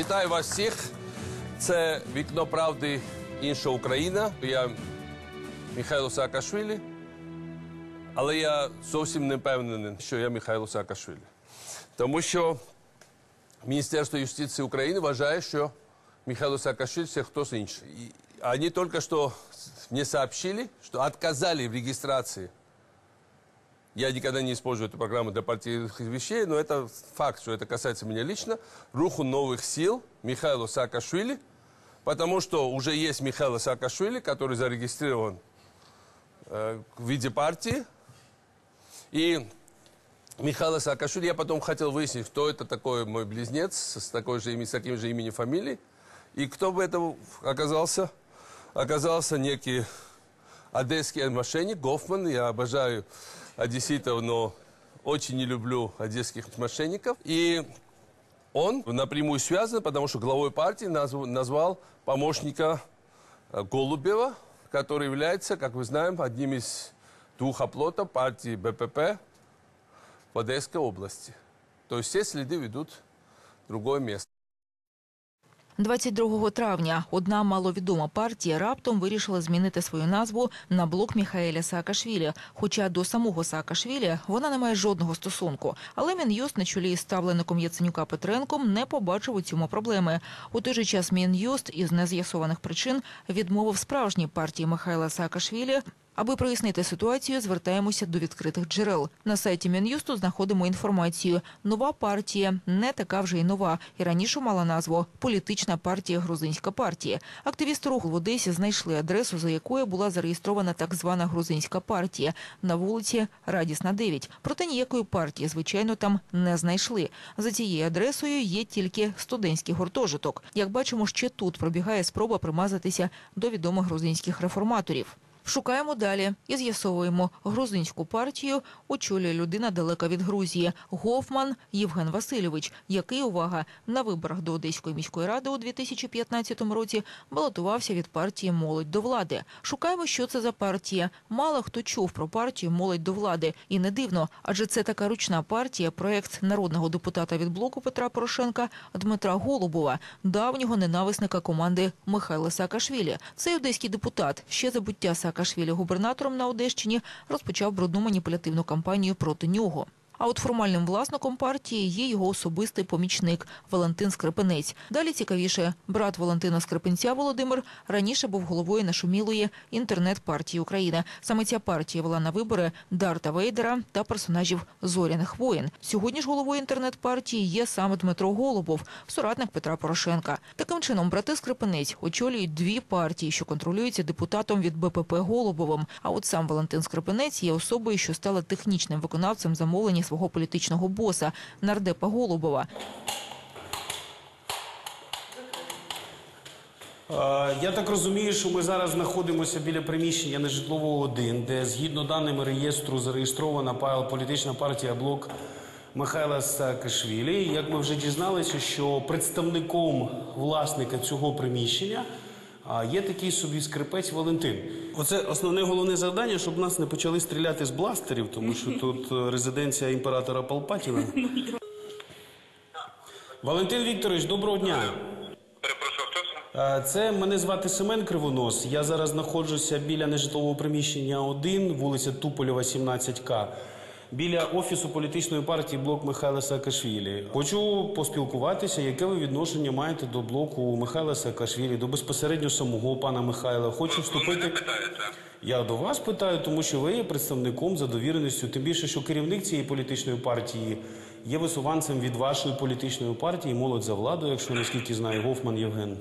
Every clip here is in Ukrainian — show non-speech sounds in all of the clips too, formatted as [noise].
Вітаю вас всіх. Це вікно правди інша Україна. Я Михайло Саакашвілі. Але я зовсім не впевнений, що я Михайло Саакашвілі. Тому що Міністерство юстиції України вважає, що Михайло Саакашвили це хтось інший. І Они только что мне сообщили, что отказали в регистрации. Я никогда не использую эту программу для партийных вещей, но это факт, что это касается меня лично. Руху новых сил Михайло Саакашвили, потому что уже есть Михайло Саакашвили, который зарегистрирован э, в виде партии. И Михаила Саакашвили, я потом хотел выяснить, кто это такой мой близнец с, такой же, с таким же именем фамилией. И кто бы это оказался? Оказался некий одесский мошенник Гофман. Я обожаю одесситов, но очень не люблю одесских мошенников. И он напрямую связан, потому что главой партии назв- назвал помощника э, Голубева, который является, как мы знаем, одним из двух оплотов партии БПП в Одесской области. То есть все следы ведут в другое место. 22 травня одна маловідома партія раптом вирішила змінити свою назву на блок Міхаеля Саакашвілі. Хоча до самого Саакашвілі вона не має жодного стосунку. Але Мін'юст на чолі із ставлеником Яценюка Петренком не побачив у цьому проблеми. У той же час Мін'юст із нез'ясованих причин відмовив справжній партії Михайла Саакашвілі Аби прояснити ситуацію, звертаємося до відкритих джерел. На сайті Мін'юсту знаходимо інформацію. Нова партія не така вже й нова, і раніше мала назву Політична партія Грузинська партія. Активісти руху в Одесі знайшли адресу, за якою була зареєстрована так звана Грузинська партія на вулиці Радісна 9. Проте ніякої партії, звичайно, там не знайшли. За цією адресою є тільки студентський гуртожиток. Як бачимо, ще тут пробігає спроба примазатися до відомих грузинських реформаторів. Шукаємо далі і з'ясовуємо, грузинську партію очолює людина далека від Грузії Гофман Євген Васильович, який, увага, на виборах до Одеської міської ради у 2015 році балотувався від партії Молодь до влади. Шукаємо, що це за партія. Мало хто чув про партію Молодь до влади. І не дивно, адже це така ручна партія, проект народного депутата від блоку Петра Порошенка Дмитра Голубова, давнього ненависника команди Михайла Саакашвілі. Цей одеський депутат ще забуття Саакашвілі губернатором на Одещині розпочав брудну маніпулятивну кампанію проти нього. А от формальним власником партії є його особистий помічник Валентин Скрипинець. Далі цікавіше, брат Валентина Скрипинця Володимир раніше був головою нашумілої інтернет-партії України. Саме ця партія вела на вибори Дарта Вейдера та персонажів зоряних воїн. Сьогодні ж головою інтернет-партії є саме Дмитро Голубов, соратник Петра Порошенка. Таким чином, брати Скрипинець очолюють дві партії, що контролюються депутатом від БПП Голубовим. А от сам Валентин Скрипинець є особою, що стала технічним виконавцем замовлення свого політичного боса нардепа Голубова. Я так розумію, що ми зараз знаходимося біля приміщення нежитлового 1, де згідно даними реєстру зареєстрована політична партія блок Михайла Саакашвілі. Як ми вже дізналися, що представником власника цього приміщення а, є такий собі скрипець Валентин. Оце основне головне завдання, щоб нас не почали стріляти з бластерів, тому що [laughs] тут е, резиденція імператора Палпатіна. Валентин Вікторович, доброго дня. Перепрошую, хто це? Е, Це мене звати Семен Кривонос. Я зараз знаходжуся біля нежитлового приміщення 1, вулиця Тупольова, 17К. Біля офісу політичної партії блок Михайла Саакашвілі. Хочу поспілкуватися, яке ви відношення маєте до блоку Михайла Саакашвілі, до безпосередньо самого пана Михайла. Хочу вступити. Я до вас питаю, тому що ви є представником за довіреністю. Тим більше, що керівник цієї політичної партії є висуванцем від вашої політичної партії, молодь за владу, якщо наскільки знаю, Гофман Євген. Ну,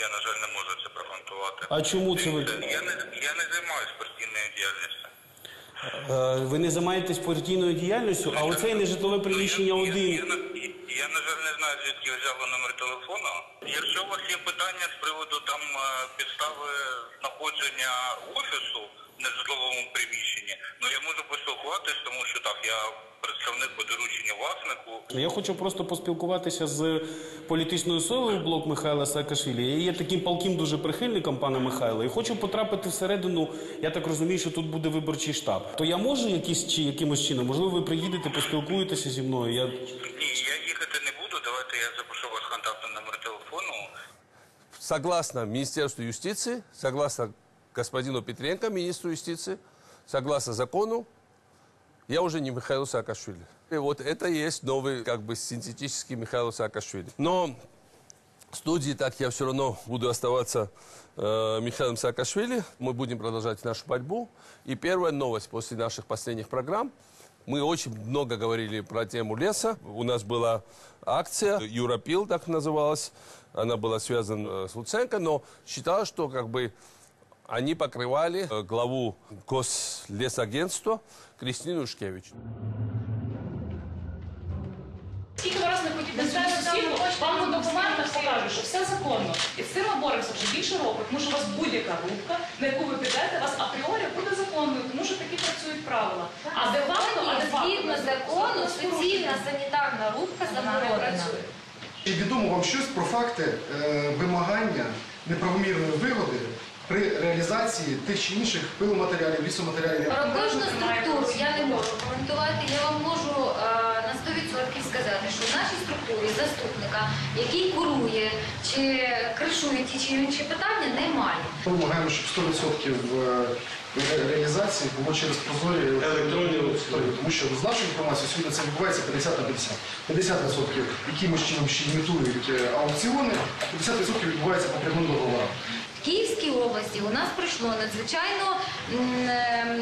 я, на жаль, не можу це прокоментувати. А чому це ви? Я не, я не займаюся партійною діяльністю. Е, Ви не займаєтесь партійною діяльністю, а оце нежитлове приміщення один. я, на- я, на жаль, не знаю, звідки ви взяли номер телефону. Якщо у вас є питання з приводу там е, підстави знаходження офісу в нежитловому приміщенні, ну я можу поспілкуватись, тому що так, я представник по дорученню власнику. Я хочу просто поспілкуватися з політичною силою блок Михайла Саакашвілі. Я є таким палким дуже прихильником пана Михайла і хочу потрапити всередину. Я так розумію, що тут буде виборчий штаб. То я можу якісь чи якимось чином? Можливо, ви приїдете, поспілкуєтеся зі мною. Я Ні, я согласно Министерству юстиции, согласно господину Петренко, министру юстиции, согласно закону, я уже не Михаил Саакашвили. И вот это и есть новый, как бы, синтетический Михаил Саакашвили. Но в студии так я все равно буду оставаться э, Михаилом Саакашвили. Мы будем продолжать нашу борьбу. И первая новость после наших последних программ. Мы очень много говорили про тему леса. У нас была акция, Юропил так называлась. Она была связана э, с Луценко, но считалось, что как бы они покрывали э, главу Гослесагентства Кристину Ушкевич. Скільки ви раз не ходіть на цю сусідку, вам на документах покажуть, що все законно. І з цим ми боремося вже більше року, тому що у вас будь-яка групка, на яку ви підете, у вас апріорі буде законною, тому що такі працюють правила. А де Згідно закону, суцільна санітарна рубка заборонена. Чи відомо вам щось про факти е, вимагання неправомірної вигоди при реалізації тих чи інших пиломатеріалів, лісоматеріалів? Про кожну структуру я не можу коментувати. Я вам можу е, на 100% сказати, що в нашій структурі заступника, який курує чи кришує ті чи інші питання, немає. Ми вимагаємо, щоб 100% е, ре- реалізації було через прозорі електронні аудиторії, тому що з нашою інформацією сьогодні це відбувається 50 на 50. 50% якимось чином ще імітують е, аукціони, а 50% відбувається по прямим договорам. В Київській області у нас пройшло надзвичайно м, е,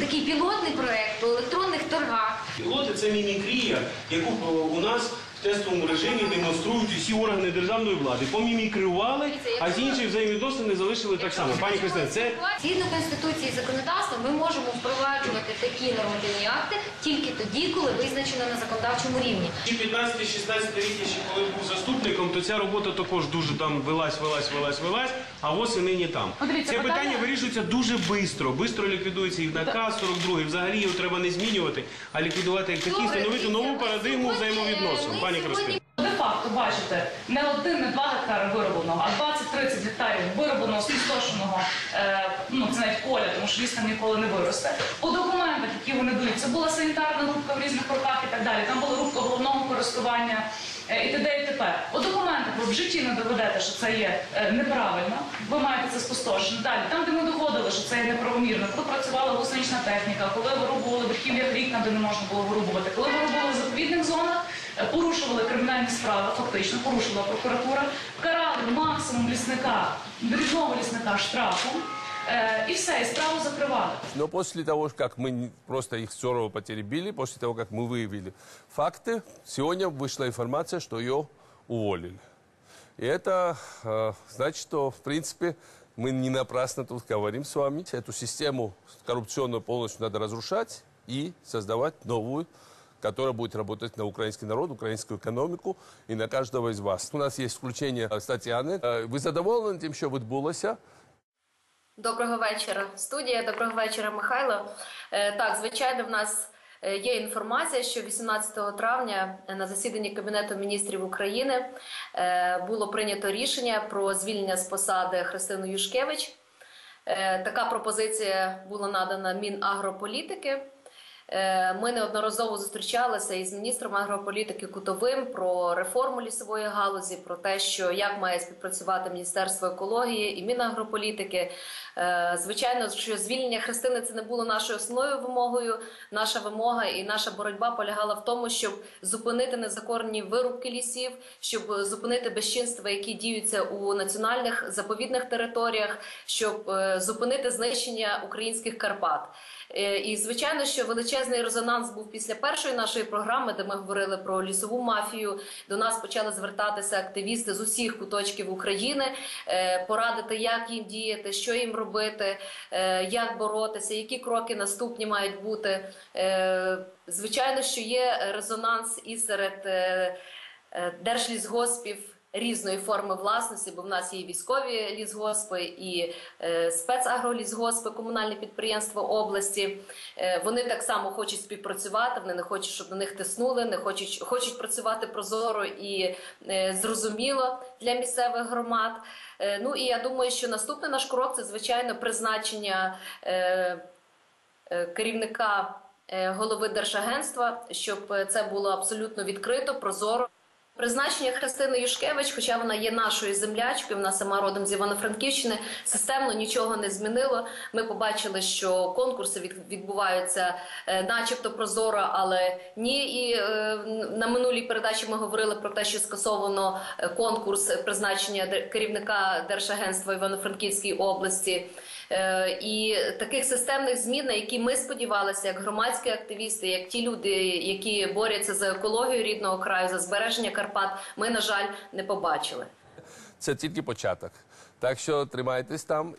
такий пілотний проект по електронних торгах. Пілоти це мімікрія, яку е, у нас тестовому режимі демонструють усі органи державної влади. Помімікрували, а ті інші взаємовідносини залишили так само. Пані Кристина, це Згідно Конституції і законодавства, ми можемо впроваджувати такі нормативні акти тільки тоді, коли визначено на законодавчому рівні. ті 15-16 рік, ще коли був заступником, то ця робота також дуже там велась, велась, велась, велась, а ось і нині там. Це питання питання- вирішується дуже швидко. Бистро ліквідується і наказ 42 взагалі його треба не змінювати, а ліквідувати як такий, Добре, встановити дивіться, нову парадигму сьогодні- взаємовідносин. ми Пані Кристина. Де-факто, бачите, не один, не два гектари виробленого, а 20-30 гектарів виробленого, спустошеного, е, ну це навіть поля, тому що ліс там ніколи не виросте. По документах, які вони дають, це була санітарна рубка в різних роках і так далі. Там була рубка головного користування е, і т.д. і т.п. По документах ви в житті не доведете, що це є е, неправильно. Ви маєте це спустошено. Далі, там, де ми доводили, що це є неправомірно, коли працювала гусенична техніка, коли вирубували верхів'я рік, де не можна було вирубувати, коли вирубували в заповідних зонах, порушували кримінальні справи, фактично порушила прокуратура, карали максимум лісника, дрібного лісника штрафом. е, І все, і справу закривали. Но после того, как мы не- просто их сурово потеребили, после того, как мы выявили факты, сегодня вышла информация, что ее уволили. И это э, значит, что, в принципе, мы не напрасно тут говорим с вами. Эту систему коррупционную полностью надо разрушать и создавать новую, которая будет работать на украинский народ, украинскую экономику и на каждого из вас. У нас есть включение э, Татьяны. Э, Вы задоволені тим, що відбулося? Доброго вечора, студія. Доброго вечора, Михайло. Е, Так, звичайно, в нас е, є інформація, що 18 травня на засіданні Кабінету міністрів України е, було прийнято рішення про звільнення з посади Христину Юшкевич. Е, Така пропозиція була надана Мінагрополітики. Е, Ми неодноразово зустрічалися із міністром агрополітики Кутовим про реформу лісової галузі, про те, що як має співпрацювати Міністерство екології і Мінагрополітики. Е, Звичайно, що звільнення Христини це не було нашою основною вимогою. Наша вимога і наша боротьба полягала в тому, щоб зупинити незаконні вирубки лісів, щоб зупинити безчинства, які діються у національних заповідних територіях, щоб е, зупинити знищення українських Карпат. Е, І звичайно, що величезний резонанс був після першої нашої програми, де ми говорили про лісову мафію. До нас почали звертатися активісти з усіх куточків України, е, порадити, як їм діяти, що їм робити, е, як боротися, які кроки наступні мають бути. Звичайно, що є резонанс і серед держлісгоспів. Різної форми власності, бо в нас є військові лісгоспи, і е, спецагролісгоспи, комунальне підприємство області. Е, вони так само хочуть співпрацювати. Вони не хочуть, щоб на них тиснули, не хочуть, хочуть працювати прозоро і е, зрозуміло для місцевих громад. Е, ну і я думаю, що наступний наш крок це звичайно призначення. Керівника голови держагентства, щоб це було абсолютно відкрито, прозоро. Призначення Христини Юшкевич, хоча вона є нашою землячкою, вона сама родом з Івано-Франківщини, системно нічого не змінило. Ми побачили, що конкурси відбуваються е, начебто прозоро, але ні. І е, на минулій передачі ми говорили про те, що скасовано е, конкурс призначення керівника Держагентства Івано-Франківській області. Е, І таких системних змін, на які ми сподівалися, як громадські активісти, як ті люди, які борються за екологію рідного краю, за збереження Карпат, ми на жаль не побачили. Це тільки початок. Так що тримайтесь там.